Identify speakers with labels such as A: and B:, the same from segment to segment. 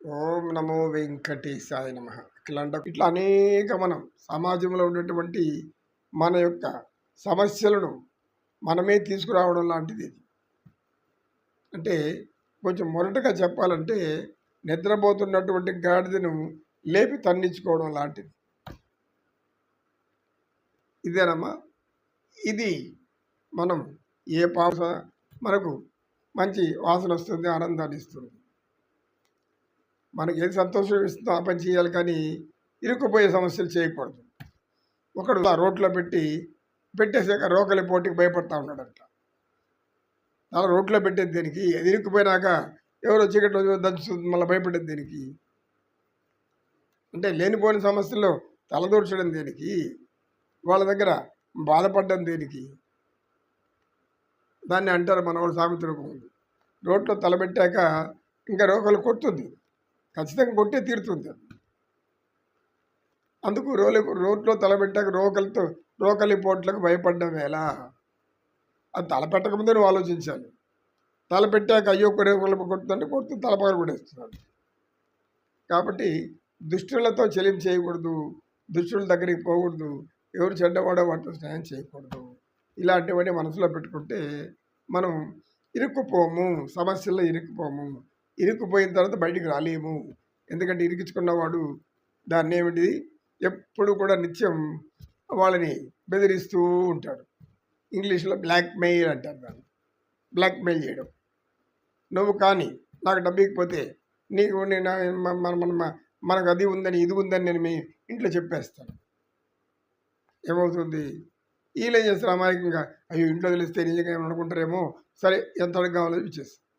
A: ఓం నమో వెంకటేశాయ నమ. ఇట్లా ఇట్లా అనేక మనం సమాజంలో ఉన్నటువంటి మన యొక్క సమస్యలను మనమే తీసుకురావడం లాంటిది ఇది. అంటే కొంచెం మొరటగా చెప్పాలంటే నిద్రపోతున్నటువంటి గాడిదను లేపి తన్నించుకోవడం లాంటిది. ఇదేనమ్మా? ఇది మనం ఏ పాస మనకు మంచి వాసన వస్తుంది ఆనందాన్ని ఇస్తుంది. మనకి ఏది సంతోషం ఇస్తుందో ఆ పని చేయాలి కానీ ఇరుక్కుపోయే సమస్యలు చేయకూడదు. ఒకడు ఆ రోడ్లో పెట్టి పెట్టేసాక రోకలి పోటీకి భయపడతా ఉన్నాడంట. అలా రోడ్లో పెట్టేది దీనికి? అది ఇరుక్కుపోయినాక ఎవరో చీకటి దంచుతుంది మళ్ళీ భయపడేది దీనికి? అంటే లేనిపోని సమస్యల్లో తలదూర్చడం దేనికి? వాళ్ళ దగ్గర బాధపడడం దేనికి? దాన్ని అంటారు మన వాళ్ళు సామెత రూపం ఉంది రోడ్లో తలబెట్టాక ఇంకా రోకలు కొడుతుంది. ఖచ్చితంగా కొట్టే తీరుతుంది అందుకు రోలు రోడ్లో తలబెట్టాక రోకలతో రోకలి పోట్లకు భయపడ్డం ఎలా అది తలపెట్టకముందే నువ్వు ఆలోచించాలి. తలపెట్టాక అయ్యో కొరే కొడుతుందంటే కొడుతూ తలపగలు కొడేస్తున్నాడు కాబట్టి దుష్టులతో చెలిం చేయకూడదు దుష్టుల దగ్గరికి పోకూడదు ఎవరు చెడ్డవాడో వాటితో స్నేహం చేయకూడదు. ఇలాంటివన్నీ మనసులో పెట్టుకుంటే మనం ఇరుక్కుపోము సమస్యల్లో ఇరుక్కుపోము. ఇరుక్కుపోయిన తర్వాత బయటికి రాలేము. ఎందుకంటే ఇరికించుకున్నవాడు దాన్ని ఏమిటి? ఎప్పుడు కూడా నిత్యం వాళ్ళని బెదిరిస్తూ ఉంటాడు. ఇంగ్లీష్లో బ్లాక్ మెయిల్ అంటారు దాన్ని. బ్లాక్ మెయిల్ చేయడం. నువ్వు కానీ నాకు డబ్బు ఇకపోతే నీకు నేను మన మన మనకు అది ఉందని ఇది ఉందని నేను మీ ఇంట్లో చెప్పేస్తాను. ఏమవుతుంది? వీళ్ళు ఏం చేస్తారు అమాయకంగా అయ్యో ఇంట్లో తెలిస్తే నిజంగా ఏమనుకుంటారేమో? అనుకుంటారేమో సరే ఎంత అడుగు కావాలో ఇచ్చేస్తాను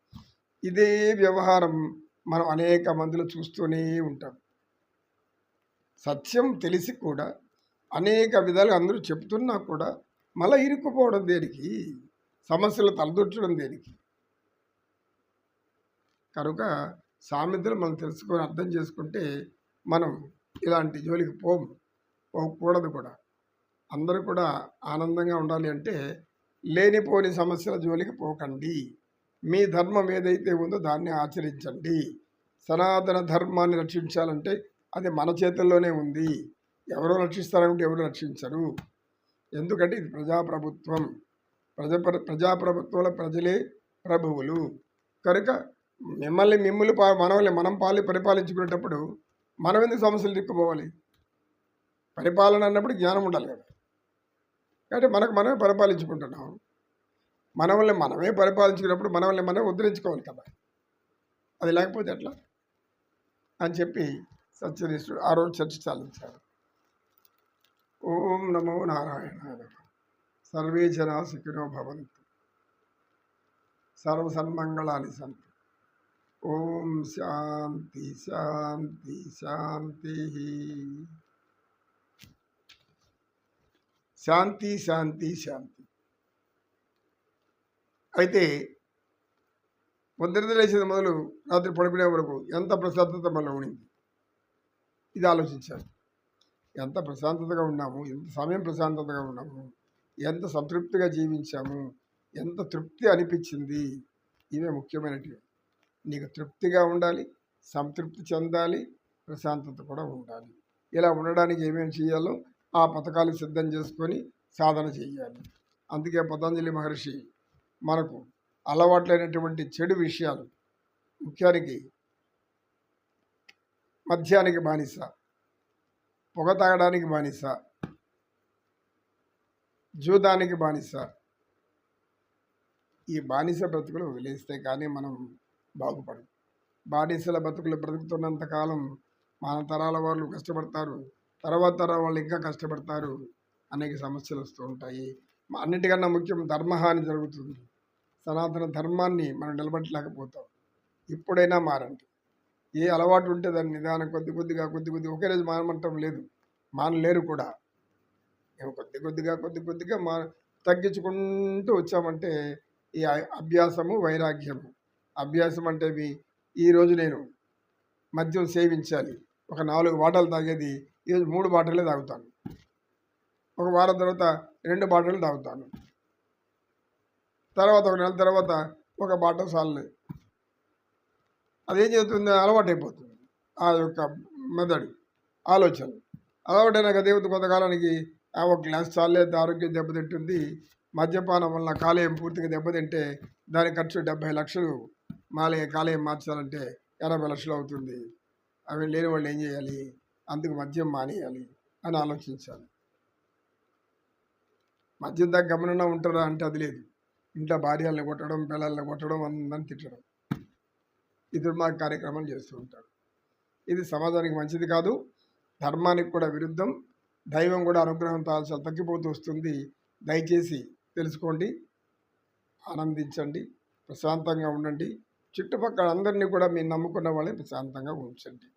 A: ఇదే వ్యవహారం మనం అనేక మందిలో చూస్తూనే ఉంటాం. సత్యం తెలిసి కూడా అనేక విధాలుగా అందరూ చెప్తున్నా కూడా మళ్ళీ ఇరుక్కుపోవడం దేనికి? సమస్యలు తలదొచ్చడం దేనికి? కనుక సామెతలు మనం తెలుసుకొని అర్థం చేసుకుంటే మనం ఇలాంటి జోలికి పోము పోకూడదు కూడా. అందరూ కూడా ఆనందంగా ఉండాలి అంటే లేనిపోని సమస్యల జోలికి పోకండి. మీ ధర్మం ఏదైతే ఉందో దాన్ని ఆచరించండి. సనాతన ధర్మాన్ని రక్షించాలంటే అది మన చేతుల్లోనే ఉంది. ఎవరో రక్షిస్తారంటే ఎవరు రక్షించరు. ఎందుకంటే ఇది ప్రజాప్రభుత్వం. ప్రజ ప్రజాప్రభుత్వంలో ప్రజలే ప్రభువులు. కనుక మిమ్మల్ని మిమ్మల్ని పా మనల్ని మనం పాలి పరిపాలించుకునేటప్పుడు మనం ఎందుకు సమస్యలు దిక్కుపోవాలి పరిపాలన అన్నప్పుడు జ్ఞానం ఉండాలి కదా. కాబట్టి మనకు మనమే పరిపాలించుకుంటున్నాం. మనల్ని మనమే పరిపాలించుకున్నప్పుడు మనల్ని మనమే ఉద్ధరించుకోవాలి కదా. అది లేకపోతే ఎట్లా? అని చెప్పి సత్యనిష్ఠుడు ఆ రోజు చర్చ చాలించారు ఓం నమో నారాయణ సర్వే జనా సుఖినో భవంతు. సర్వసన్మంగళాన్ని సంతు. ఓం శాంతి శాంతి శాంతి. శాంతి శాంతి శాంతి. అయితే పొద్దున లేచిన మొదలు రాత్రి పడిపోయే వరకు ఎంత ప్రశాంతత మనలో ఉండింది? ఇది ఆలోచించాను ఎంత ప్రశాంతతగా ఉన్నాము? ఎంత సమయం ప్రశాంతతగా ఉన్నాము? ఎంత సంతృప్తిగా జీవించాము? ఎంత తృప్తి అనిపించింది? ఇవే ముఖ్యమైనటివి. నీకు తృప్తిగా ఉండాలి సంతృప్తి చెందాలి ప్రశాంతత కూడా ఉండాలి. ఇలా ఉండడానికి ఏమేమి చేయాలో ఆ పథకాలు సిద్ధం చేసుకొని సాధన చేయాలి. అందుకే పతంజలి మహర్షి మనకు అలవాట్లైనటువంటి చెడు విషయాలు ముఖ్యానికి మద్యానికి బానిస పొగ తాగడానికి బానిస జూదానికి బానిస. ఈ బానిస బ్రతుకులు వదిలేస్తే కానీ మనం బాగుపడం బానిసల బ్రతుకులు బ్రతుకుతున్నంత కాలం మన తరాల వాళ్ళు కష్టపడతారు తర్వాత తరాల వాళ్ళు ఇంకా కష్టపడతారు అనేక సమస్యలు వస్తూ ఉంటాయి. అన్నిటికన్నా ముఖ్యం ధర్మహాని జరుగుతుంది. సనాతన ధర్మాన్ని మనం నిలబెట్టలేకపోతాం. ఇప్పుడైనా మారండి. ఏ అలవాటు ఉంటే దాన్ని నిదానం కొద్ది కొద్దిగా కొద్ది కొద్దిగా ఒకే రోజు మానమంటం లేదు. మానలేరు కూడా. మేము కొద్ది కొద్దిగా కొద్ది కొద్దిగా మా తగ్గించుకుంటూ వచ్చామంటే ఈ అభ్యాసము వైరాగ్యము. అభ్యాసం అంటే ఇవి ఈరోజు నేను మద్యం సేవించాలి. ఒక నాలుగు బాటలు తాగేది ఈరోజు మూడు బాటలే తాగుతాను. ఒక వారం తర్వాత రెండు బాటలు తాగుతాను. తర్వాత ఒక నెల తర్వాత ఒక బాటలు చాలలేదు అదేం చేస్తుంది అలవాటు అయిపోతుంది ఆ యొక్క మెదడు ఆలోచన. అలవాటైన దేవత కొంతకాలానికి ఆ ఒక గ్లాస్ చాలేదు ఆరోగ్యం దెబ్బతింటుంది. మద్యపానం వలన కాలేయం పూర్తిగా దెబ్బతింటే దాని ఖర్చు డెబ్బై లక్షలు మాలే కాలేయం మార్చాలంటే ఎనభై లక్షలు అవుతుంది. అవి లేని వాళ్ళు ఏం చేయాలి? అందుకు మద్యం మానేయాలి అని ఆలోచించాలి. మద్యం దాకా గమనంగా ఉంటారా? అంటే అది లేదు. ఇంట్లో భార్యల్ని కొట్టడం పిల్లల్ని కొట్టడం అందరిని తిట్టడం. ఇది మా కార్యక్రమాలు చేస్తూ ఉంటారు. ఇది సమాజానికి మంచిది కాదు. ధర్మానికి కూడా విరుద్ధం. దైవం కూడా అనుగ్రహం చాలా తగ్గిపోతూ వస్తుంది. దయచేసి తెలుసుకోండి ఆనందించండి ప్రశాంతంగా ఉండండి. చుట్టుపక్కల అందరినీ కూడా మీరు నమ్ముకున్న వాళ్ళని ప్రశాంతంగా ఉంచండి.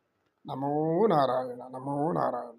A: నమో నారాయణ నమో నారాయణ.